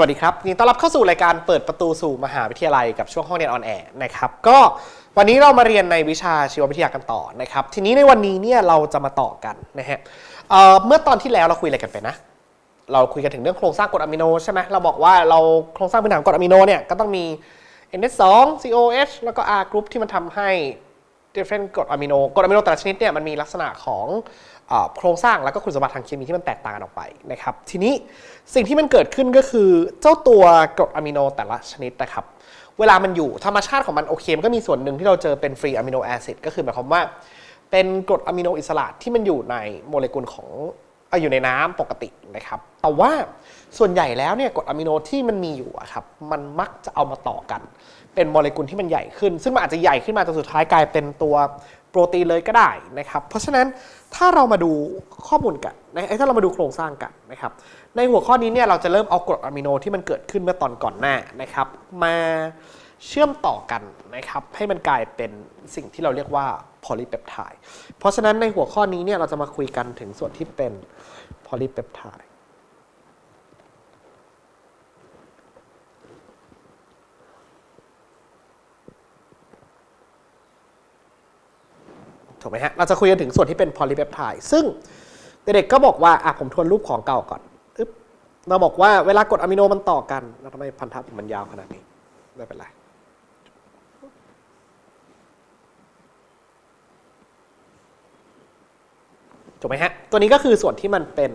สวัสดีครับยินดีต้อนรับเข้าสู่รายการเปิดประตูสู่มหาวิทยาลัยกับช่วงห้องเรียนออนแอร์นะครับก็วันนี้เรามาเรียนในวิชาชีววิทยากันต่อนะครับ ทีนี้ในวันนี้เนี่ยเราจะมาต่อกันนะฮะเอ่อเมื่อตอนที่แล้วเราคุยอะไรกันไปนะ เราคุยกันถึงเรื่องโครงสร้างกรดอะมิโนใช่ไหมเราบอกว่าเราโครงสร้างพื้นฐานกรดอะมิโนเนี่ยก็ต้องมี NH2 COH แล้วก็ R group ที่มันทำให้ different กรดอะมิโนกรดอะมิโนแต่ละชนิดเนี่ยมันมีลักษณะของ โครงสร้างแล้วก็คุณสมบัติทางเคมีที่มันแตกต่างกันออกไปนะครับ ทีนี้สิ่งที่มันเกิดขึ้นก็คือเจ้าตัวกรดอะมิโนแต่ละชนิดนะครับ เวลามันอยู่ธรรมชาติของมันโอเคมันก็มีส่วนหนึ่งที่เราเจอเป็นฟรีอะมิโนแอซิดก็คือหมายความว่า เป็นกรดอะมิโนอิสระที่มันอยู่ในโมเลกุลของอยู่ในน้ำปกตินะครับ แต่ว่าส่วนใหญ่แล้วเนี่ยกรดอะมิโนที่มันมีอยู่ครับ มันมักจะเอามาต่อกัน เป็นโมเลกุลที่มันใหญ่ขึ้น ซึ่งมันอาจจะใหญ่ขึ้นมาจนสุดท้ายกลายเป็นตัว โปรตีนเลยก็ได้นะครับ เพราะฉะนั้นถ้าเรามาดูข้อมูลกันนะถ้าเรามาดูโครงสร้างกันนะครับ ในหัวข้อนี้เนี่ยเราจะเริ่มเอากรดอะมิโนที่มันเกิดขึ้นเมื่อตอนก่อนหน้านะครับ มาเชื่อมต่อกันนะครับ ให้มันกลายเป็นสิ่งที่เราเรียกว่าโพลีเปปไทด์เพราะฉะนั้นในหัวข้อนี้เนี่ยเราจะมาคุยกันถึงส่วนที่เป็นโพลีเปปไทด์ ถูกไหมฮะ เราจะคุยกันถึงส่วนที่เป็นโพลีเปปไทด์ซึ่งเด็กๆก็บอกว่าอะผมทวนรูปของเก่าก่อนอึ๊บเราบอกว่าเวลากรดอะมิโนมันต่อกันแล้วทำไมพันธะมันยาวขนาดนี้ไม่เป็นไรถูกไหมฮะ ตัวนี้ก็คือส่วนที่มันเป็น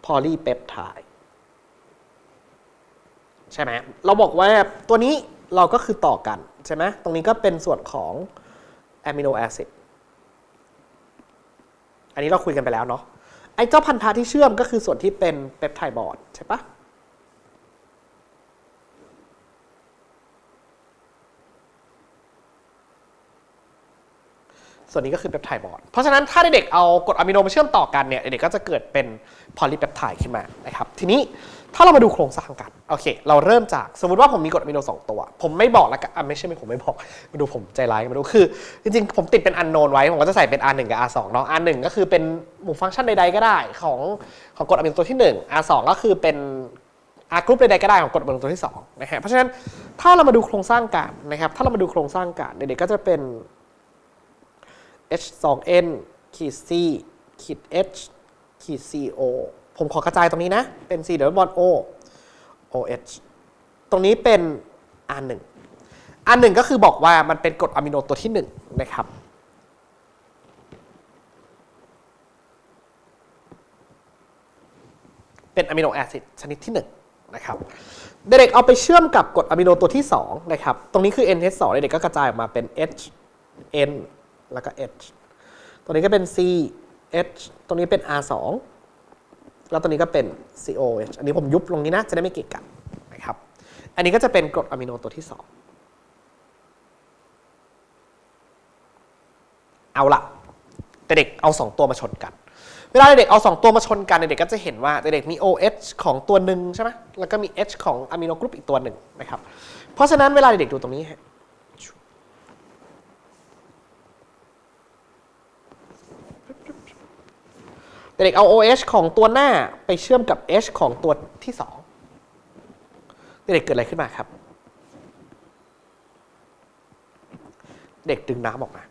โพลีเปปไทด์ใช่ไหมเราบอกว่าตัวนี้เราก็คือต่อกัน ใช่ไหมตรงนี้ก็เป็นส่วนของอะมิโนแอซิด อันนี้เราคุยกันไปแล้วเนาะไอ้เจ้าพันธะที่เชื่อมก็คือส่วนที่เป็นเปปไทด์บอร์ดใช่ปะส่วนนี้ก็คือเปปไทด์บอร์ด เพราะฉะนั้นถ้าเด็กๆเอากรดอะมิโนมาเชื่อมต่อกันเนี่ยเด็กๆก็จะเกิดเป็นพอลิเปปไทด์ขึ้นมานะครับ ทีนี้ ถ้าเรามาดูโครงสร้างกัน โอเค เราเริ่มจากสมมติว่าผมมีกรดอะมิโนสองตัว ผมไม่บอกแล้วกันอะไม่ใช่ไม่ผมไม่บอกมาดูผมใจร้ายมาดูคือ จริงๆ ผมติดเป็นอันโนนไว้ ผมก็จะใส่เป็น R1 กับ R2 เนาะ R1 ก็คือเป็นหมู่ฟังก์ชันใดๆก็ได้ของของกรดอะมิโนตัวที่ 1 R2 ก็คือเป็น R กรุ๊ปใดๆก็ได้ของกรดอะมิโนตัวที่2นะฮะเพราะฉะนั้นถ้าเรามาดูโครงสร้างกันนะครับถ้าเรามาดูโครงสร้างกันเด็กๆก็จะเป็น H2N ขีด C ขีด H ขีด CO ผมขอกระจายตรงนี้นะ เป็น C เดี๋ยวบอล O OH ตรงนี้เป็น R1 R1 ก็คือบอกว่ามันเป็นกรดอะมิโนตัวที่ 1 นะครับเป็นอะมิโนแอซิดชนิดที่ 1 นะครับ เด็กๆเอาไปเชื่อมกับกรดอะมิโนตัวที่ 2 นะครับ ตรงนี้คือ NH2 เด็กๆก็กระจายออกมาเป็น H N แล้วก็ H ตัวนี้ก็เป็น C H ตรงนี้เป็น R 2 แล้วตัวนี้ก็เป็น COH อันนี้ผมยุบลงนี้นะ จะได้ไม่เกะกะนะครับ อันนี้ก็จะเป็นกรดอะมิโนตัวที่ 2 เอาละเด็กๆเอา 2 ตัวมาชนกัน เวลาเด็กๆเอา 2 ตัวมาชนกันเด็กๆก็จะเห็นว่าเด็กๆมี OH ของตัวหนึ่งใช่ไหมแล้วก็มี H ของอะมิโนกรุ๊ปอีกตัวหนึ่งนะครับ เพราะฉะนั้นเวลาเด็กๆดูตรงนี้ฮะ เด็กเอา OH ของตัวหน้าไปเชื่อมกับ H ของตัวที่สองเด็กเกิดอะไรขึ้นมาครับ เด็กดึงน้ำออกมา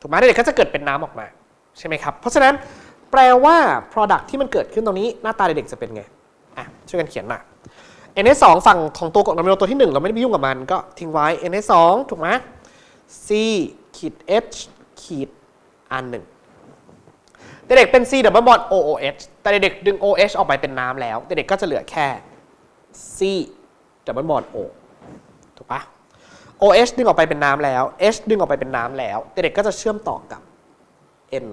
ถูกไหมเด็กก็จะเกิดเป็นน้ำออกมา ใช่ไหมครับ เพราะฉะนั้นแปลว่า Product ที่มันเกิดขึ้นตรงนี้หน้าตาเด็กจะเป็นไง อะ ช่วยกันเขียนมา NH2 ฝั่งของตัวกรดอะมิโนตัวที่ 1 เราไม่ได้ไปยุ่งกับมันก็ทิ้งไว้ NH2 ถูกไหม C ขีด H ขีด R1 เด็กเป็น C double bond OOH แต่เด็กดึง OH ออกไปเป็นน้ำแล้วเด็กก็จะเหลือแค่ C double bond O ถูกปะ OH ดึงออกไปเป็นน้ำแล้ว H ดึงออกไปเป็นน้ำแล้วเด็กก็จะเชื่อมต่อกับ N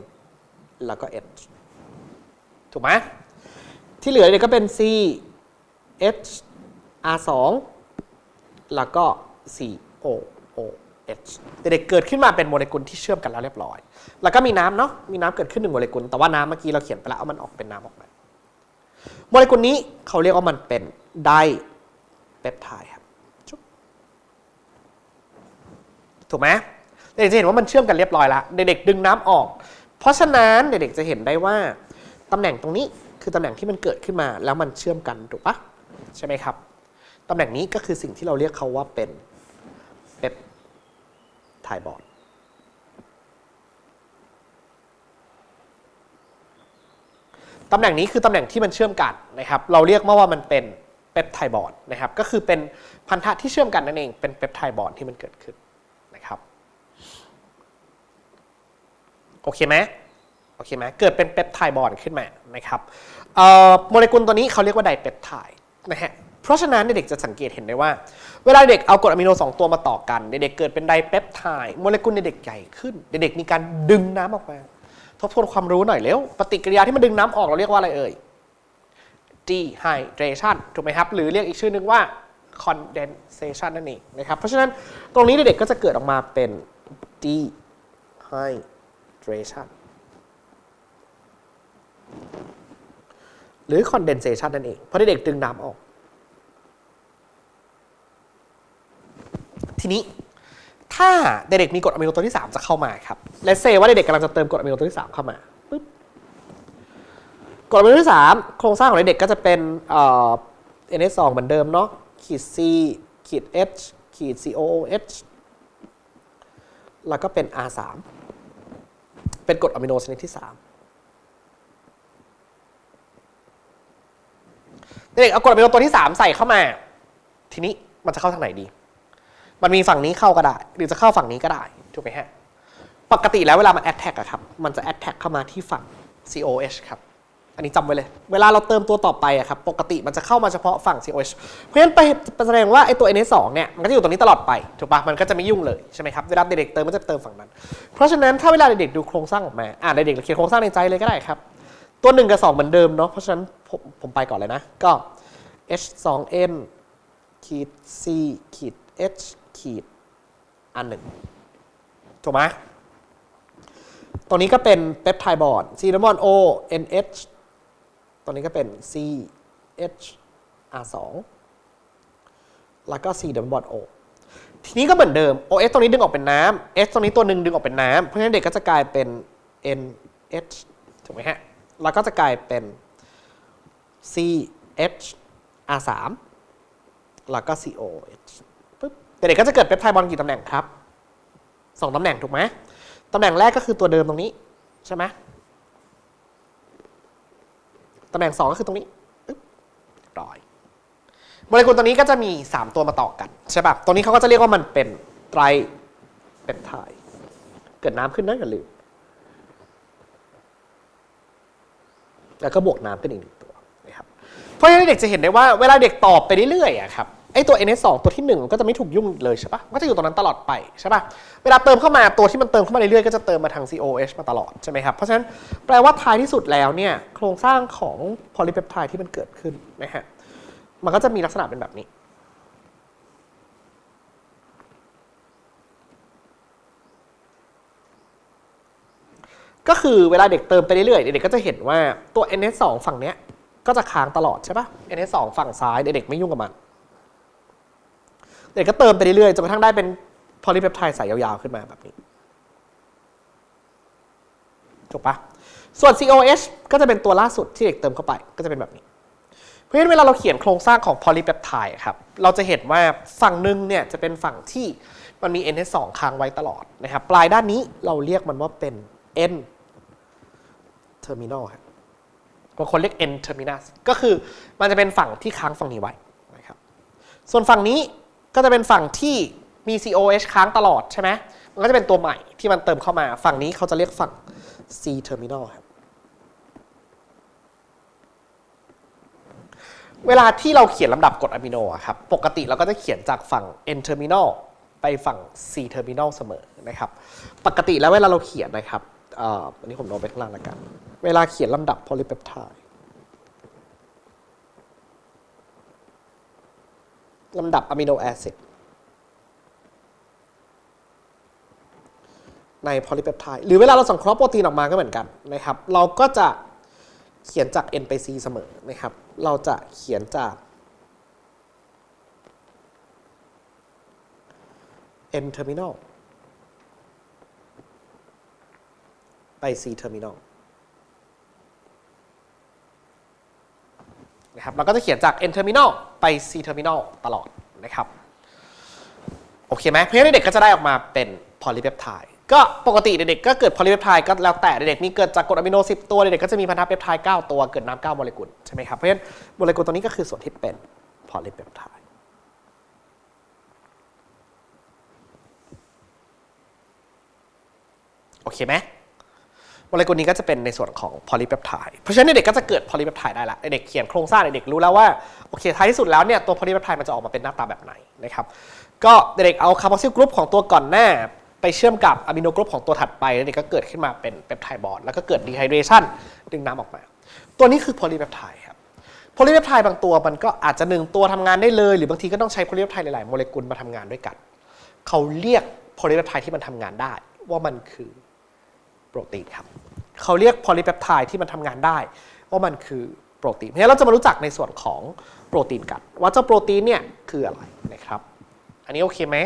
แล้วก็ H ถูกไหมที่เหลือเด็กก็เป็น C H R 2แล้วก็ C O H เด็กๆเกิดขึ้นมาเป็นโมเลกุลที่เชื่อมกันแล้วเรียบร้อย แล้วก็มีน้ำเนาะ มีน้ำเกิดขึ้นหนึ่งโมเลกุล แต่ว่าน้ำเมื่อกี้เราเขียนไปแล้วเอามันออกเป็นน้ำออกมา โมเลกุลนี้เขาเรียกว่ามันเป็นไดเปปไทด์ครับ ถูกไหมเด็กๆจะเห็นว่ามันเชื่อมกันเรียบร้อยแล้ว เด็กๆดึงน้ำออก เพราะฉะนั้นเด็กๆจะเห็นได้ว่าตำแหน่งตรงนี้คือตำแหน่งที่มันเกิดขึ้นมาแล้วมันเชื่อมกันถูกปะใช่ไหมครับตำแหน่งนี้ก็คือสิ่งที่เราเรียกเขาว่าเป็น ไทด์บอร์ดตำแหน่งนี้คือตำแหน่งที่มันเชื่อมกันนะครับ เราเรียกว่ามันเป็นเปปไทบอร์ดนะครับ ก็คือเป็นพันธะที่เชื่อมกันนั่นเอง เป็นเปปไทบอร์ดที่มันเกิดขึ้นนะครับ โอเคไหมโอเคไหมเกิดเป็นเปปไทบอร์ดขึ้นมานะครับโมเลกุลตัวนี้เขาเรียกว่าไดเปปไทด์นะฮะ เพราะฉะนั้นเด็กจะสังเกตเห็นได้ว่า เวลาเด็กเอากรดอะมิโนสองตัวมาต่อกัน เด็กเกิดเป็นไดเปปไทด์โมเลกุลเด็กใหญ่ขึ้น เด็กมีการดึงน้ำออกมา ทบทวนความรู้หน่อยเร็ว ปฏิกิริยาที่มันดึงน้ำออกเราเรียกว่าอะไรเอ่ย dehydration ถูกไหมครับ หรือเรียกอีกชื่อนึงว่า condensation นั่นเองนะครับ เพราะฉะนั้นตรงนี้เด็กๆก็จะเกิดออกมาเป็น dehydration หรือ condensation นั่นเอง เพราะเด็กดึงน้ำออก ทีนี้ถ้าเด็กๆมีกรดอะมิโนตัวที่ 3 จะเข้ามาครับและเซว่าเด็กๆกำลังจะเติมกรดอะมิโนตัวที่ 3 เข้ามาปึ๊บกรดอะมิโนที่ 3 โครงสร้างของเด็กๆก็จะเป็นเอ่อ NH2 เหมือนเดิมเนาะขีด C ขีด H ขีด COOH แล้วก็เป็น R3 เป็นกรดอะมิโนชนิดที่ 3เด็กๆเอากรดอะมิโนตัวที่ 3 ใส่เข้ามา ทีนี้มันจะเข้าทางไหนดี มันมีฝั่งนี้เข้าก็ได้ หรือจะเข้าฝั่งนี้ก็ได้ ถูกไหมฮะ ปกติแล้วเวลามัน attack อะครับ มันจะ attack เข้ามาที่ฝั่ง COH ครับ อันนี้จำไว้เลย เวลาเราเติมตัวต่อไปอะครับ ปกติมันจะเข้ามาเฉพาะฝั่ง COH เพราะฉะนั้นไปแสดงว่าไอ้ตัว NH2 เนี่ยมันก็จะอยู่ตรงนี้ตลอดไป ถูกปะมันก็จะไม่ยุ่งเลยใช่ไหมครับ เวลาเด็กๆเติมมันจะเติมฝั่งนั้น เพราะฉะนั้นถ้าเวลาเด็กๆดูโครงสร้างออกมาอ่าเด็กๆเขียนโครงสร้างในใจเลยก็ได้ครับ ตัว1กับ2เหมือนเดิมเนาะ เพราะฉะนั้นผมผมไปก่อนเลยนะ ก็ H2N ขีด C ขีด H ขีดอันหนึ่งถูกไหมตรงนี้ก็เป็นเปปไทด์บอร์ด C ดับบล O NH ตรงนี้ก็เป็น C H R 2แล้วก็ C ดับบล O ทีนี้ก็เหมือนเดิม OH ตรงนี้ดึงออกเป็นน้ำ H ตรงนี้ตัวหนึ่งดึงออกเป็นน้ำเพราะฉะนั้นเด็กก็จะกลายเป็น NH ถูกไหมฮะ แล้วก็จะกลายเป็น C H R 3แล้วก็ C O H แต่เด็กก็จะเกิดเปปไทด์บอลกี่ตำแหน่งครับสองตำแหน่งถูกไหมตำแหน่งแรกก็คือตัวเดิมตรงนี้ใช่ไหมตำแหน่งสองก็คือตรงนี้ร้อยโมเลกุลตัวนี้ก็จะมี 3 ตัวมาต่อกันใช่ปะตรงนี้เขาก็จะเรียกว่ามันเป็นไตรเปปไทด์เกิดน้ำขึ้นนะอย่าลืมแล้วก็บวกน้ำขึ้นอีกหนึ่งตัวนะครับเพราะฉะนั้นเด็กจะเห็นได้ว่าเวลาเด็กตอบไปเรื่อยๆครับ อตัว NS2 ตัวที่1ก็จะไม่ถูกยุ่งเลยใช่ปะก็จะอยู่ตรงนั้นตลอดไปใช่ปะเวลาเติมเข้ามาตัวที่มันเติมเข้ามาเรื่อยๆก็จะเติมมาทาง COH มาตลอดใช่ไหมครับ เพราะฉะนั้นแปลว่าท้ายที่สุดแล้วเนี่ยโครงสร้างของโพลีเปปไทด์ที่มันเกิดขึ้นนะฮะ มันก็จะมีลักษณะเป็นแบบนี้ก็คือเวลาเด็กเติมไปเรื่อยๆ เด็กๆก็จะเห็นว่าตัว NS2 ฝั่งเนี้ยก็จะค้างตลอดใช่ปะ NS2 ฝั่งซ้ายเด็กๆไม่ยุ่งกับมัน เด็กก็เติมไปเรื่อยๆจนกระทั่งได้เป็นโพลีเปปไทด์สายยาวๆ ขึ้นมาแบบนี้ถูกปะส่วน COH ก็จะเป็นตัวล่าสุดที่เด็กเติมเข้าไปก็จะเป็นแบบนี้ เพราะฉะนั้นเวลาเราเขียนโครงสร้างของโพลีเปปไทด์ครับ เราจะเห็นว่าฝั่งหนึ่งเนี่ยจะเป็นฝั่งที่มันมี NH2 ค้างไว้ตลอดนะครับ ปลายด้านนี้เราเรียกมันว่าเป็น N terminal ครับบางคนเรียก N terminus ก็คือมันจะเป็นฝั่งที่ค้างฝั่งนี้ไว้นะครับ ส่วนฝั่งนี้ ก็จะเป็นฝั่งที่มี COH ค้างตลอดใช่ไหมมันก็จะเป็นตัวใหม่ที่มันเติมเข้ามา ฝั่งนี้เขาจะเรียกฝั่ง C terminal ครับ เวลาที่เราเขียนลำดับกรดอะมิโนอะครับ ปกติเราก็จะเขียนจากฝั่ง N terminal ไปฝั่ง C terminal เสมอนะครับ ปกติแล้วเวลาเราเขียนนะครับอันนี้ผมลงไปข้างล่างแล้วกัน เวลาเขียนลำดับโพลีเปปไทด์ ลำดับอะมิโนแอซิดในโพลีเปปไทด์หรือเวลาเราสังเคราะห์โปรตีนออกมาก็เหมือนกันนะครับ เราก็จะเขียนจาก N ไป C เสมอนะครับ เราจะเขียนจาก N terminal ไป C terminal นะครับเราก็จะเขียนจาก N terminal ไป C terminal ตลอดนะครับโอเคไหมเพราะฉะนั้นเด็กก็จะได้ออกมาเป็นโพลีเปปไทด์ก็ปกติเด็กๆก็เกิดโพลีเปปไทด์ก็แล้วแต่เด็กๆมีเกิดจากกรดอะมิโน 10 ตัวเด็กๆก็จะมีพันธะเปปไทด์9ตัวเกิดน้ำ9โมเลกุลใช่ไหมครับเพราะฉะนั้นโมเลกุลตัวนี้ก็คือส่วนที่เป็นโพลีเปปไทด์โอเคไหม โมเลกุลนี้ก็จะเป็นในส่วนของโพลีเปปไทด์เพราะฉะนั้นเด็กก็จะเกิดโพลีเปปไทด์ได้ละเด็กเขียนโครงสร้างเด็กรู้แล้วว่าโอเคท้ายที่สุดแล้วเนี่ยตัวโพลีเปปไทด์มันจะออกมาเป็นหน้าตาแบบไหนนะครับก็เด็กเอาคาร์บอนซิลกรุ๊ปของตัวก่อนหน้า ไปเชื่อมกับอะมิโนกรุ๊ปของตัวถัดไปเด็กก็เกิดขึ้นมาเป็นเปปไทด์บอนดแล้วก็เกิดดีไฮเดรชันดึงน้ำออกมา ตัวนี้คือโพลีเปปไทด์ครับโพลีเปปไทด์บางตัวมันก็อาจจะหนึ่งตัวทำงานได้เลย หรือบางทีก็ต้องใช้โพลีเปปไทด์หลาย ๆ โมเลกุลมาทำงานด้วยกัน เขาเรียกโพลีเปปไทด์ที่มันทำงานได้ ว่ามันคือ โปรตีนครับเขาเรียกโพลีเปปไทด์ที่มันทำงานได้ว่ามันคือโปรตีนเพราะฉะนั้นเราจะมารู้จักในส่วนของโปรตีนกัน ว่าเจ้าโปรตีนเนี่ยคืออะไรนะครับ อันนี้โอเคไหม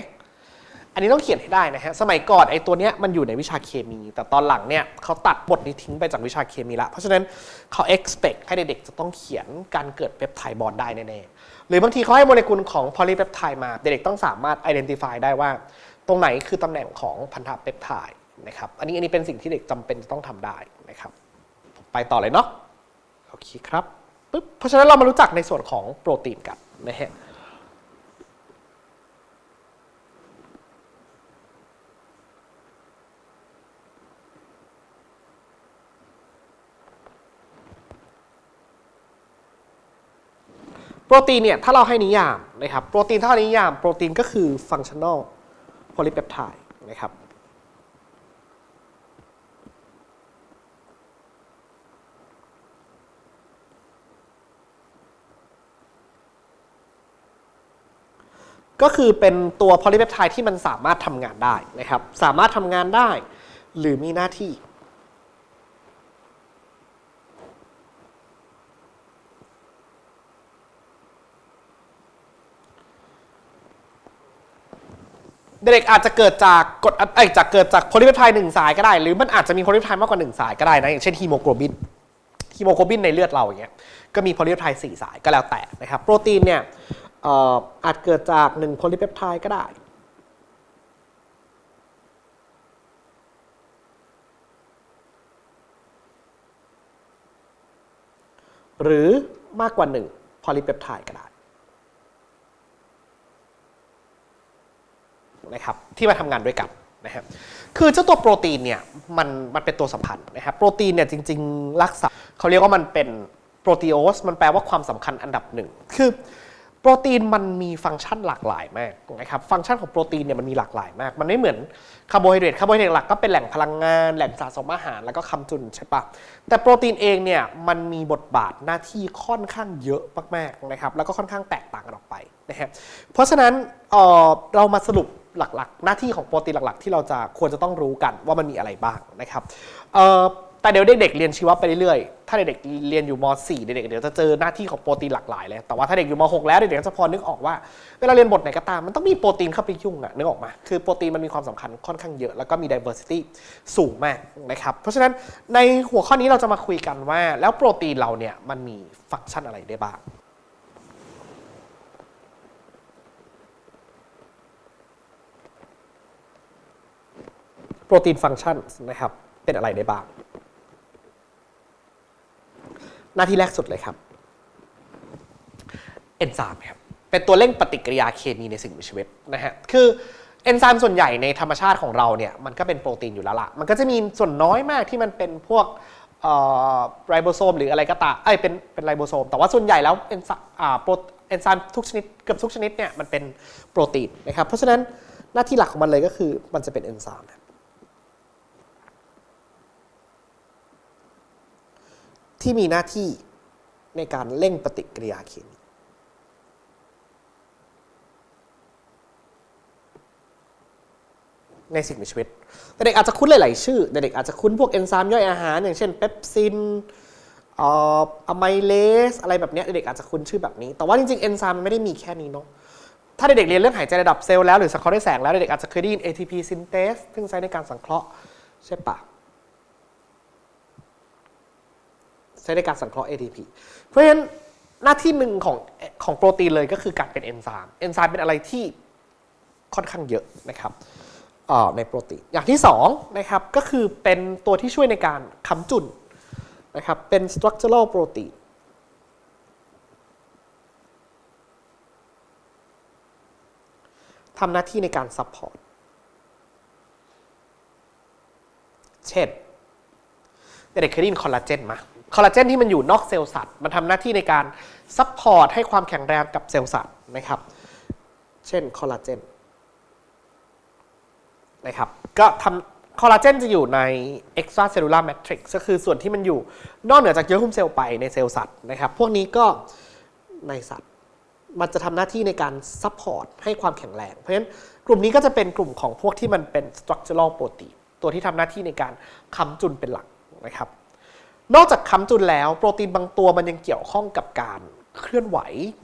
อันนี้ต้องเขียนให้ได้นะฮะ สมัยก่อนไอ้ตัวเนี้ยมันอยู่ในวิชาเคมี แต่ตอนหลังเนี่ยเขาตัดบทนี้ทิ้งไปจากวิชาเคมีละ เพราะฉะนั้นเขา expect ให้เด็กๆจะต้องเขียนการเกิดเปปไทด์บอนได้แน่ๆ หรือบางทีเขาให้โมเลกุลของโพลีเปปไทด์มา เด็กๆต้องสามารถ identify ได้ว่า ตรงไหนคือตำแหน่งของพันธะเปปไทด์ นะครับ อันนี้อันนี้เป็นสิ่งที่เด็กจำเป็นจะต้องทำได้นะครับไปต่อเลยเนาะโอเคครับปึ๊บเพราะฉะนั้นเรามารู้จักในส่วนของโปรตีนกันนะฮะโปรตีนเนี่ยถ้าเราให้นิยามนะครับโปรตีนถ้าเราให้นิยามโปรตีนก็คือ functional polypeptide นะครับ ก็คือเป็นตัวโพลีเปปไทด์ที่มันสามารถทำงานได้นะครับ สามารถทำงานได้ หรือมีหน้าที่เด็กอาจจะเกิดจากกดเอ้จากเกิดจากโพลีเปปไทด์หนึ่งสายก็ได้ หรือมันอาจจะมีโพลีเปปไทด์มากกว่าหนึ่งสายก็ได้นะอย่างเช่นฮีโมโกลบินฮีโมโกลบินในเลือดเราอย่างเงี้ยก็มีโพลีเปปไทด์สี่สายก็แล้วแต่นะครับ โปรตีนเนี่ย อาจเกิดจากหนึ่งโพลีเปปไทด์ก็ได้หรือมากกว่าหนึ่งโพลีเปปไทด์ก็ได้นะครับที่มาทำงานด้วยกันนะครับคือเจ้าตัวโปรตีนเนี่ยมันมันเป็นตัวสัมพันธ์นะครับโปรตีนเนี่ยจริง ๆ รักษาเขาเรียกว่ามันเป็นโปรตีโอสมันแปลว่าความสำคัญอันดับหนึ่งคือ โปรตีนมันมีฟังก์ชันหลากหลายมากนะครับฟังก์ชันของโปรตีนเนี่ยมันมีหลากหลายมาก มันไม่เหมือนคาร์โบไฮเดรตคาร์โบไฮเดรตหลักก็เป็นแหล่งพลังงานแหล่งสะสมอาหารแล้วก็คำจุนใช่ปะแต่โปรตีนเองเนี่ยมันมีบทบาทหน้าที่ค่อนข้างเยอะมากๆนะครับแล้วก็ค่อนข้างแตกต่างกันออกไปนะครับเพราะฉะนั้นเออเรามาสรุปหลักๆ หน้าที่ของโปรตีนหลักๆ ที่เราจะควรจะต้องรู้กันว่ามันมีอะไรบ้างนะครับเออ แต่เดี๋ยวเด็กๆเรียนชีวะไปเรื่อยๆ ถ้าเด็กๆเรียนอยู่ม .4 เด็กๆเดี๋ยวจะเจอหน้าที่ของโปรตีนหลากหลายเลย แต่ว่าถ้าเด็กอยู่ม .6 แล้วเด็กๆจะพอนึกออกว่า เวลาเรียนบทไหนก็ตามมันต้องมีโปรตีนเข้าไปยุ่งอะนึกออกมาคือโปรตีนมันมีความสำคัญค่อนข้างเยอะ แล้วก็มี diversity สูงมากนะครับ เพราะฉะนั้นในหัวข้อนี้เราจะมาคุยกันว่า แล้วโปรตีนเราเนี่ยมันมีฟังก์ชันอะไรได้บ้างโปรตีนฟังก์ชันนะครับเป็นอะไรได้บ้าง หน้าที่แรกสุดเลยครับเอนไซม์ครับเป็นตัวเร่งปฏิกิริยาเคมีในสิ่งมีชีวิตนะฮะคือเอนไซม์ส่วนใหญ่ในธรรมชาติของเราเนี่ยมันก็เป็นโปรตีนอยู่แล้วละมันก็จะมีส่วนน้อยมากที่มันเป็นพวกไรโบโซมหรืออะไรก็ตามเอ้เป็นเป็นไรโบโซม แต่ว่าส่วนใหญ่แล้วเอนไซม์โปรเอนไซม์ทุกชนิดเกือบทุกชนิดเนี่ยมันเป็นโปรตีนนะครับเพราะฉะนั้นหน้าที่หลักของมันเลยก็คือมันจะเป็นเอนไซม์ครับ ที่มีหน้าที่ในการเร่งปฏิกิริยาเคมีในสิ่งมีชีวิต แต่เด็กอาจจะคุ้นหลาย ๆ ชื่อ เด็กอาจจะคุ้นพวกเอนไซม์ย่อยอาหาร อย่างเช่นเปปซินอะไมเลสอะไรแบบนี้เด็กอาจจะคุ้นชื่อแบบนี้ แต่ว่าจริง ๆ เอนไซม์มันไม่ได้มีแค่นี้เนาะ ถ้าเด็กๆเรียนเรื่องหายใจระดับเซลล์แล้วหรือสังเคราะห์ด้วยแสงแล้วเด็กอาจจะเคยได้ยิน ATP synthase ซึ่งใช้ในการสังเคราะห์ใช่ปะ ใช้ในการสังเคราะห์ ATP เพราะฉะนั้นหน้าที่หนึ่งของของโปรตีนเลยก็คือการเป็นเอนไซม์เอนไซม์เป็นอะไรที่ค่อนข้างเยอะนะครับในโปรตีนอย่างที่สองนะครับก็คือเป็นตัวที่ช่วยในการค้ำจุนนะครับเป็น structural protein ทำหน้าที่ในการซัพพอร์ต เช่นเด็กเคยได้ยินคอลลาเจนไหม คอลลาเจนที่มันอยู่นอกเซลล์สัตว์มันทำหน้าที่ในการซัพพอร์ตให้ความแข็งแรงกับเซลล์สัตว์นะครับ เช่นคอลลาเจนนะครับ ก็ทำคอลลาเจนจะอยู่ใน extracellular matrix ก็คือส่วนที่มันอยู่นอกเหนือจากเยื่อหุ้มเซลล์ไปในเซลล์สัตว์นะครับ พวกนี้ก็ในสัตว์มันจะทำหน้าที่ในการซัพพอร์ตให้ความแข็งแรง เพราะฉะนั้นกลุ่มนี้ก็จะเป็นกลุ่มของพวกที่มันเป็น structural protein ตัวที่ทำหน้าที่ในการค้ำจุนเป็นหลักนะครับ นอกจากค้ำจุนแล้วโปรตีนบางตัวมันยังเกี่ยวข้องกับการเคลื่อนไหว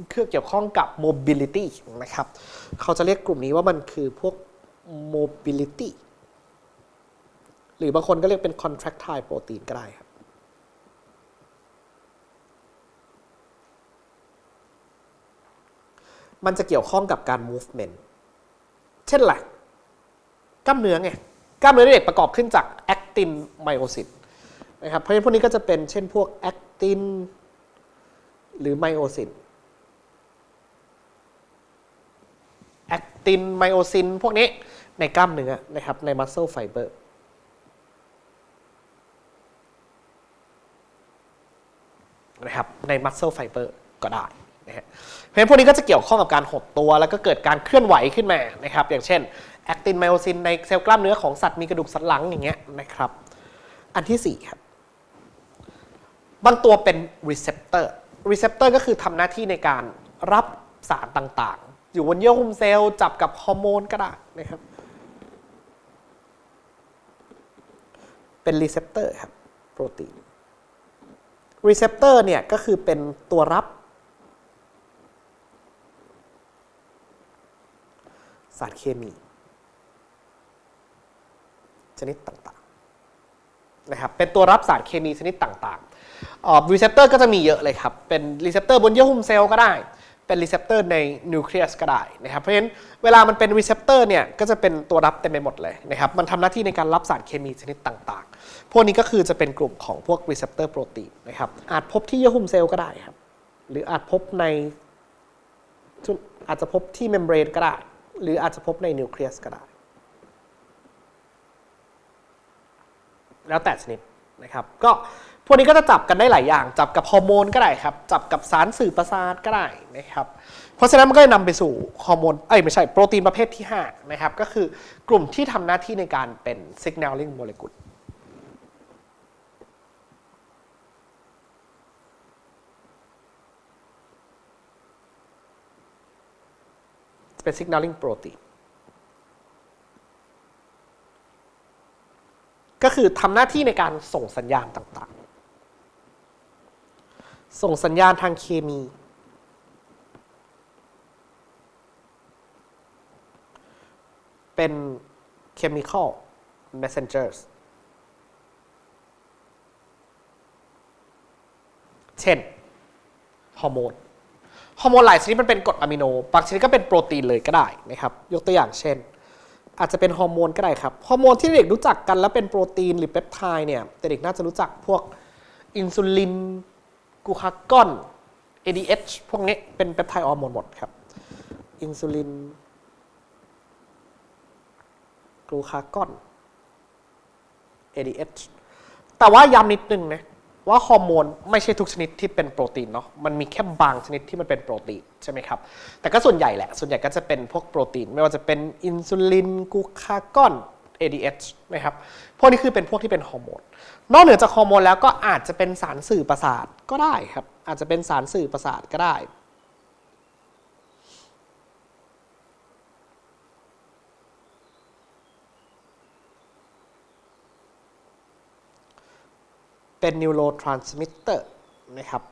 เครื่องเกี่ยวข้องกับ mobility นะครับ เขาจะเรียกกลุ่มนี้ว่ามันคือพวก mobility หรือบางคนก็เรียกเป็น contractile protein ก็ได้ครับ มันจะเกี่ยวข้องกับการ movement เช่นอะไรกล้ามเนื้อไง กล้ามเนื้อเด็กประกอบขึ้นจาก actin myosin นะครับ เพราะฉะนั้นพวกนี้ก็จะเป็นเช่นพวก actin หรือ myosin actin myosin พวกนี้ในกล้ามเนื้อนะครับใน muscle fiber นะครับใน muscle fiber ก็ได้นะฮะเพราะฉะนั้นพวกนี้ก็จะเกี่ยวข้องกับการหดตัว แล้วก็เกิดการเคลื่อนไหวขึ้นมานะครับ อย่างเช่นแอคตินไมโอซินในเซลล์กล้ามเนื้อของสัตว์มีกระดูกสันหลังอย่างเงี้ยนะครับ อันที่4ครับ บางตัวเป็น receptor receptor ก็คือทำหน้าที่ในการรับสารต่างๆ อยู่บนเยื่อหุ้มเซลล์จับกับฮอร์โมนก็ได้นะครับ เป็น receptor ครับโปรตีน receptor เนี่ยก็คือเป็นตัวรับสารเคมี ชนิดต่างๆนะครับเป็นตัวรับสารเคมีชนิดต่างๆ รีเซพเตอร์ก็จะมีเยอะเลยครับ เป็นรีเซพเตอร์บนเยื่อหุ้มเซลล์ก็ได้ เป็นรีเซพเตอร์ในนิวเคลียสก็ได้นะครับ เพราะฉะนั้นเวลามันเป็นรีเซพเตอร์เนี่ยก็จะเป็นตัวรับเต็มไปหมดเลยนะครับ มันทำหน้าที่ในการรับสารเคมีชนิดต่างๆ พวกนี้ก็คือจะเป็นกลุ่มของพวกรีเซพเตอร์โปรตีนนะครับ อาจพบที่เยื่อหุ้มเซลล์ก็ได้ครับ หรืออาจพบในอาจจะพบที่เมมเบรนก็ได้ หรืออาจจะพบในนิวเคลียสก็ได้ แล้วแต่ชนิดนะครับ ก็ พวกนี้ก็จะจับกันได้หลายอย่าง จับกับฮอร์โมนก็ได้ครับ จับกับสารสื่อประสาทก็ได้นะครับ เพราะฉะนั้นมันก็จะนำไปสู่ฮอร์โมน เอ้ยไม่ใช่ โปรตีนประเภทที่ 5 นะครับ ก็คือกลุ่มที่ทำหน้าที่ในการเป็น signaling m o l e c u l เป็น signaling protein ก็คือทำหน้าที่ในการส่งสัญญาณต่าง ส่งสัญญาณทางเคมี เป็น chemical messengers เช่น ฮอร์โมน ฮอร์โมนหลายชนิดมันเป็นกรดอะมิโน บางชนิดก็เป็นโปรตีนเลยก็ได้นะครับ ยกตัวอย่างเช่น อาจจะเป็นฮอร์โมนก็ได้ครับ ฮอร์โมนที่เด็กรู้จักกันแล้วเป็นโปรตีนหรือเปปไทด์เนี่ยแต่เด็กน่าจะรู้จักพวกอินซูลิน กูคากอน ADH พวกนี้เป็นเปปไทด์ฮอร์โมนหมดครับ อินซูลินกลูคากอน ADH แต่ว่าย้ำนิดนึงนะว่าฮอร์โมนไม่ใช่ทุกชนิดที่เป็นโปรตีนเนาะ มันมีแค่บางชนิดที่มันเป็นโปรตีนใช่ไหมครับ แต่ก็ส่วนใหญ่แหละ ส่วนใหญ่ก็จะเป็นพวกโปรตีน ไม่ว่าจะเป็นอินซูลินกูคากอน ADH นะครับ พวกนี้คือเป็นพวกที่เป็นฮอร์โมน นอกเหนือจากฮอร์โมนแล้วก็อาจจะเป็นสารสื่อประสาทก็ได้ครับ อาจจะเป็นสารสื่อประสาทก็ได้ เป็น neurotransmitter นะครับ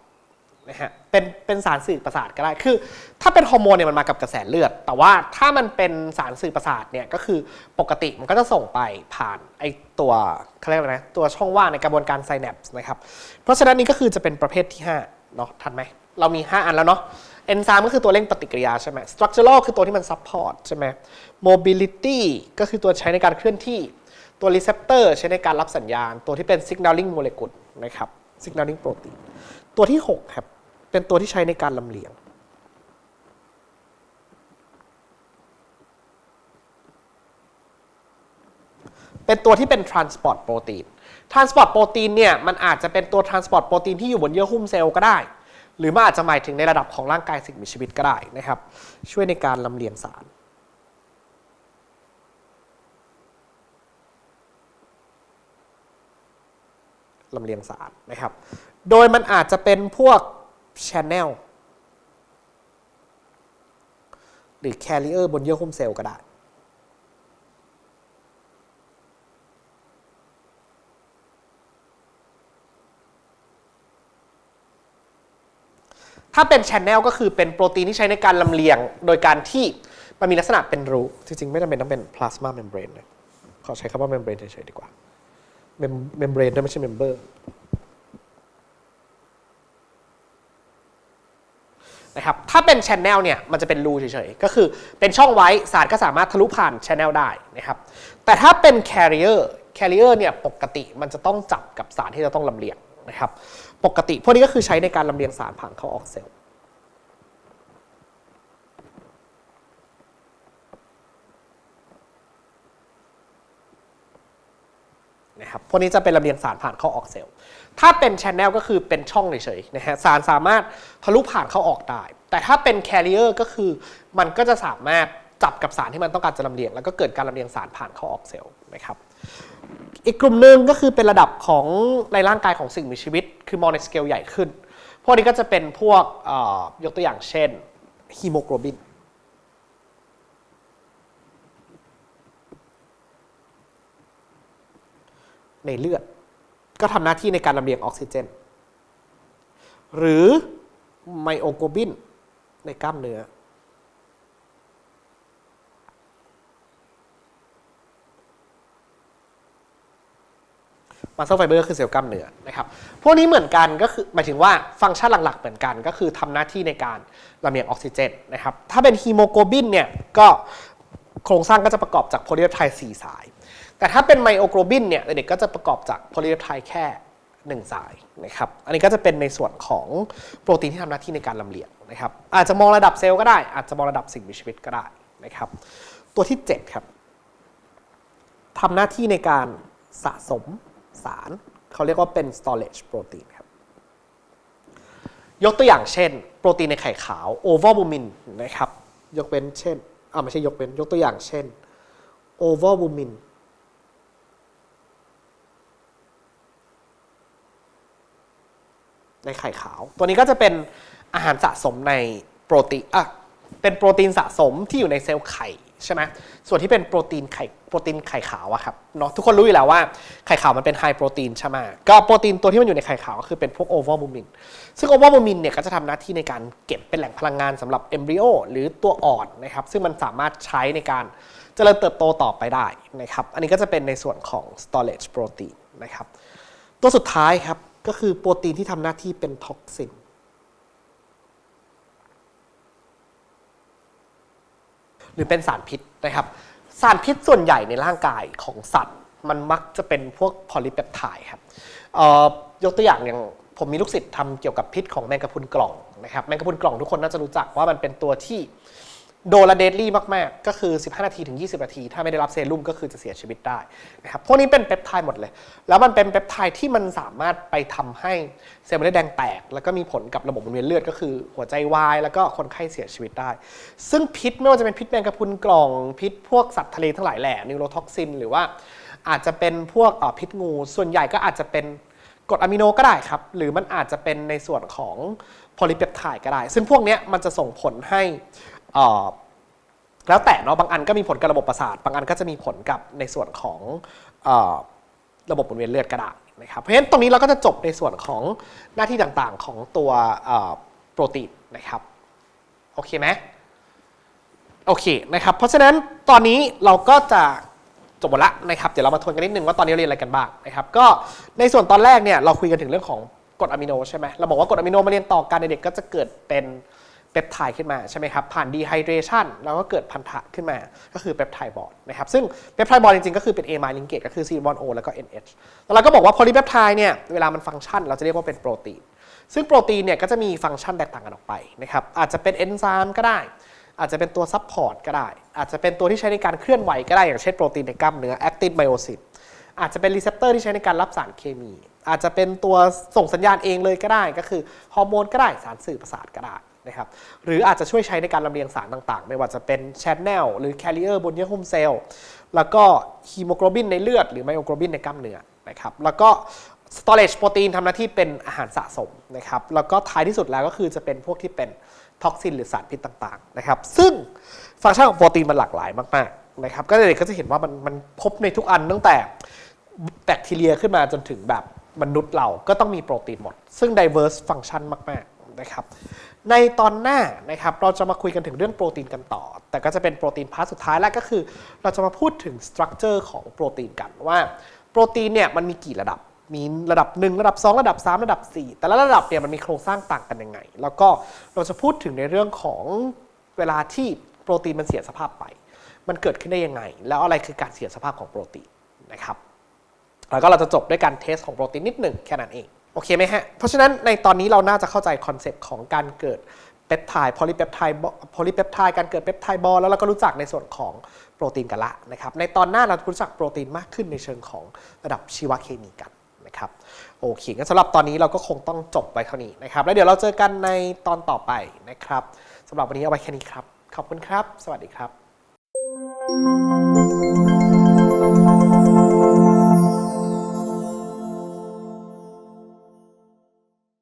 นะฮะเป็นเป็นสารสื่อประสาทก็ได้คือ ถ้าเป็นฮอร์โมนเนี่ยมันมากับกระแสเลือด แต่ว่าถ้ามันเป็นสารสื่อประสาทเนี่ยก็คือปกติมันก็จะส่งไปผ่านไอตัวเขาเรียกว่านะตัวช่องว่างในกระบวนการไซแนปส์นะครับเพราะฉะนั้นนี่ก็คือจะเป็นประเภทที่5เนาะทันไหมเรามี 5 อันแล้วเนาะเอนไซม์ก็คือตัวเร่งปฏิกิริยาใช่ไหม structural คือตัวที่มัน support ใช่ไหม mobility ก็คือตัวใช้ในการเคลื่อนที่ตัว receptor ใช้ในการรับสัญญาณ ตัวที่เป็น signaling molecule นะครับ signaling protein ตัวที่ 6 ครับ เป็นตัวที่ใช้ในการลำเลียง เป็นตัวที่เป็น transport protein transport protein เนี่ยมันอาจจะเป็นตัว transport protein ที่อยู่บนเยื่อหุ้มเซลล์ก็ได้ หรือมันอาจจะหมายถึงในระดับของร่างกายสิ่งมีชีวิตก็ได้นะครับ ช่วยในการลำเลียงสารลำเลียงสารนะครับ โดยมันอาจจะเป็นพวก channel หรือ carrier บนเยื่อหุ้มเซลล์ก็ได้ถ้าเป็น channel ก็คือเป็นโปรตีนที่ใช้ในการลำเลียง โดยการที่มันมีลักษณะเป็นรู จริง ๆ ไม่จำเป็นต้องเป็น plasma membrane นะขอใช้คำว่า membrane เฉยๆดีกว่า Mem- membrane ด้วยไม่ใช่ member นะครับถ้าเป็น channel เนี่ยมันจะเป็นรูเฉยๆ ก็คือเป็นช่องไว้สารก็สามารถทะลุผ่าน channel ได้นะครับแต่ถ้าเป็น carrier carrier เนี่ยปกติมันจะต้องจับกับสารที่จะต้องลำเลียงนะครับปกติพวกนี้ก็คือใช้ในการลำเลียงสารผ่านเข้าออกเซลล์นะครับพวกนี้จะเป็นลำเลียงสารผ่านเข้าออกเซลล์ ถ้าเป็น channel ก็คือเป็นช่องเฉยๆนะฮะสารสามารถทะลุผ่านเข้าออกได้ แต่ถ้าเป็น carrier ก็คือมันก็จะสามารถจับกับสารที่มันต้องการจะลำเลียง แล้วก็เกิดการลำเลียงสารผ่านเข้าออกเซลล์นะครับอีกกลุ่มหนึ่งก็คือเป็นระดับของในร่างกายของสิ่งมีชีวิต คือมองในสเกลใหญ่ขึ้น พวกนี้ก็จะเป็นพวกยกตัวอย่างเช่นฮีโมโกลบินในเลือด ก็ทำหน้าที่ในการลำเลียงออกซิเจน หรือไมโอโกบินในกล้ามเนื้อมาสเตอร์ไฟเบอร์คือเซลล์กล้ามเนื้อนะครับ พวกนี้เหมือนกันก็คือหมายถึงว่าฟังก์ชันหลักๆเหมือนกันก็คือทำหน้าที่ในการลำเลียงออกซิเจนนะครับ ถ้าเป็นฮีโมโกบินเนี่ยก็โครงสร้างก็จะประกอบจากโพลีเปปไทด์4สาย แต่ถ้าเป็นไมโอโกลบินเนี่ยเด็กก็จะประกอบจากโพลีเปปไทด์แค่1สายนะครับ อันนี้ก็จะเป็นในส่วนของโปรตีนที่ทำหน้าที่ในการลำเลียงนะครับ อาจจะมองระดับเซลล์ก็ได้ อาจจะมองระดับสิ่งมีชีวิตก็ได้นะครับ ตัวที่ 7 ครับทำหน้าที่ในการสะสมสาร เขาเรียกว่าเป็น storage protein ครับ ยกตัวอย่างเช่น โปรตีนในไข่ขาว ovalbumin นนะครับ ยกเว้นเช่นอ่าไม่ใช่ยกเว้น ยกตัวอย่างเช่น ovalbumin ในไข่ขาว ตัวนี้ก็จะเป็นอาหารสะสมในโปรตีนอะเป็นโปรตีนสะสมที่อยู่ในเซลล์ไข่ใช่ไหมส่วนที่เป็นโปรตีนไข่โปรตีนไข่ขาวอะครับเนาะทุกคนรู้อยู่แล้วว่าไข่ขาวมันเป็นไฮโปรตีนใช่ไหมก็โปรตีนตัวที่มันอยู่ในไข่ขาวก็คือเป็นพวกโอเวอลบูมินซึ่งโอเวอลบูมินเนี่ยก็จะทำหน้าที่ในการเก็บเป็นแหล่งพลังงานสำหรับเอมบริโอหรือตัวอ่อนนะครับซึ่งมันสามารถใช้ในการเจริญเติบโตต่อไปได้นะครับอันนี้ก็จะเป็นในส่วนของ storage protein นะครับตัวสุดท้ายครับ ก็คือโปรตีนที่ทำหน้าที่เป็นท็อกซินหรือเป็นสารพิษนะครับ สารพิษส่วนใหญ่ในร่างกายของสัตว์ มันมักจะเป็นพวกโพลีเปปไทด์ครับยกตัวอย่างอย่างผมมีลูกศิษย์ทำเกี่ยวกับพิษของแมงกะพรุนกล่องนะครับแมงกะพรุนกล่องทุกคนน่าจะรู้จักว่ามันเป็นตัวที่ โดนละเดดลี่มากๆ ก็คือ 15 นาทีถึง 20 นาที ถ้าไม่ได้รับเซรุ่มก็คือจะเสียชีวิตได้นะครับพวกนี้เป็นเปปไทด์หมดเลย แล้วมันเป็นเปปไทด์ที่มันสามารถไปทำให้เซลล์เม็ดเลือดแดงแตก แล้วก็มีผลกับระบบหมุนเวียนเลือดก็คือหัวใจวาย แล้วก็คนไข้เสียชีวิตได้ ซึ่งพิษไม่ว่าจะเป็นพิษแมงกะพรุนกล่องพิษพวกสัตว์ทะเลทั้งหลายแหล่นิวโรท็อกซิน หรือว่าอาจจะเป็นพวกพิษงู ส่วนใหญ่ก็อาจจะเป็นกรดอะมิโนก็ได้ครับ หรือมันอาจจะเป็นในส่วนของโพลีเปปไทด์ก็ได้ ซึ่งพวกนี้มันจะส่งผลให้ แล้วแต่เนาะบางอันก็มีผลกับระบบประสาท บางอันก็จะมีผลกับในส่วนของออระบบหมุนเวียนเลือดก็ได้นะครับ เพราะฉะนั้นตรงนี้เราก็จะจบในส่วนของหน้าที่ต่างๆของตัวโปรตีนนะครับ โอเคไหมโอเคนะครับ เพราะฉะนั้นตอนนี้เราก็จะจบหมดละนะครับ เดี๋ยวเรามาทวนกันนิดนึงว่าตอนนี้เราเรียนอะไรกันบ้างนะครับ ก็ในส่วนตอนแรกเนี่ยเราคุยกันถึงเรื่องของกรดอะมิโนใช่ไหมเราบอกว่ากรดอะมิโนมาเรียนต่อกันในเด็กก็จะเกิดเป็น เปปไทด์ขึ้นมาใช่ไหมครับผ่านดีไฮเดรชันแล้วก็เกิดพันธะขึ้นมาก็คือเปปไทด์บอลนะครับซึ่งเปปไทด์บอลจริงๆ ก็คือเป็น A ไมลิงเกตก็คือ C บอล O แล้วก็ NH แล้วเราก็บอกว่าโพลีเปปไทด์เนี่ยเวลามันฟังก์ชัน เราจะเรียกว่าเป็นโปรตีนซึ่งโปรตีนเนี่ยก็จะมีฟังก์ชันแตกต่างกันออกไปนะครับอาจจะเป็นเอนไซม์ก็ได้ อาจจะเป็นตัวซับพอร์ตก็ได้ อาจจะเป็นตัวที่ใช้ในการเคลื่อนไหวก็ได้อย่างเช่นโปรตีนในกล้ามเนื้อแอคตินไบโอซิสอาจจะเป็นรีเซพเตอร์ที่ใช้ในการรับสารเคมี อาจจะเป็นตัวส่งสัญญาณเองเลยก็ได้ ก็คือฮอร์โมนก็ได้สารสื่อประสาทก็ได้ นะครับหรืออาจจะช่วยใช้ในการลำเลียงสารต่างๆ ไม่ว่าจะเป็นแชนแนลหรือแคริเออร์บนเยื่อหุ้มเซลล์แล้วก็ฮีโมโกลบินในเลือดหรือไมโอโกลบินในกล้ามเนื้อนะครับแล้วก็ storage โปรตีนทำหน้าที่เป็นอาหารสะสมนะครับแล้วก็ท้ายที่สุดแล้วก็คือจะเป็นพวกที่เป็นท็อกซินหรือสารพิษต่างๆนะครับซึ่งฟังก์ชันของโปรตีนมันหลากหลายมากๆนะครับก็เด็กก็จะเห็นว่ามันมันพบในทุกอันตั้งแต่แบคทีเรียขึ้นมาจนถึงแบบมนุษย์เราก็ต้องมีโปรตีนหมด ซึ่ง diverse function มาก ๆ นะครับ ในตอนหน้านะครับเราจะมาคุยกันถึงเรื่องโปรตีนกันต่อ แต่ก็จะเป็นโปรตีนพาร์ทสุดท้ายแล้วก็คือ เราจะมาพูดถึง structure ของโปรตีนกันว่าโปรตีนเนี่ยมันมีกี่ระดับมีระดับ 1 ระดับ 2 ระดับ 3 ระดับ 4 แต่ละระดับเนี่ยมันมีโครงสร้างต่างกันยังไง แล้วก็เราจะพูดถึงในเรื่องของเวลาที่โปรตีนมันเสียสภาพไป มันเกิดขึ้นได้ยังไง แล้วอะไรคือการเสียสภาพของโปรตีนนะครับแล้วก็เราจะจบด้วยการเทสของโปรตีนนิดหนึ่งแค่นั้นเอง โอเคไหมฮะ เพราะฉะนั้นในตอนนี้เราน่าจะเข้าใจคอนเซปต์ของการเกิดเปปไทด์โพลีเปปไทด์โพลีเปปไทด์การเกิดเปปไทด์บอลแล้วเราก็รู้จักในส่วนของโปรตีนกันละนะครับ ในตอนหน้าเราจะรู้จักโปรตีนมากขึ้นในเชิงของระดับชีวเคมีกันนะครับ โอเคงั้นสำหรับตอนนี้เราก็คงต้องจบไว้เท่านี้นะครับ แล้วเดี๋ยวเราเจอกันในตอนต่อไปนะครับสำหรับวันนี้เอาไว้แค่นี้ครับ ขอบคุณครับ สวัสดีครับ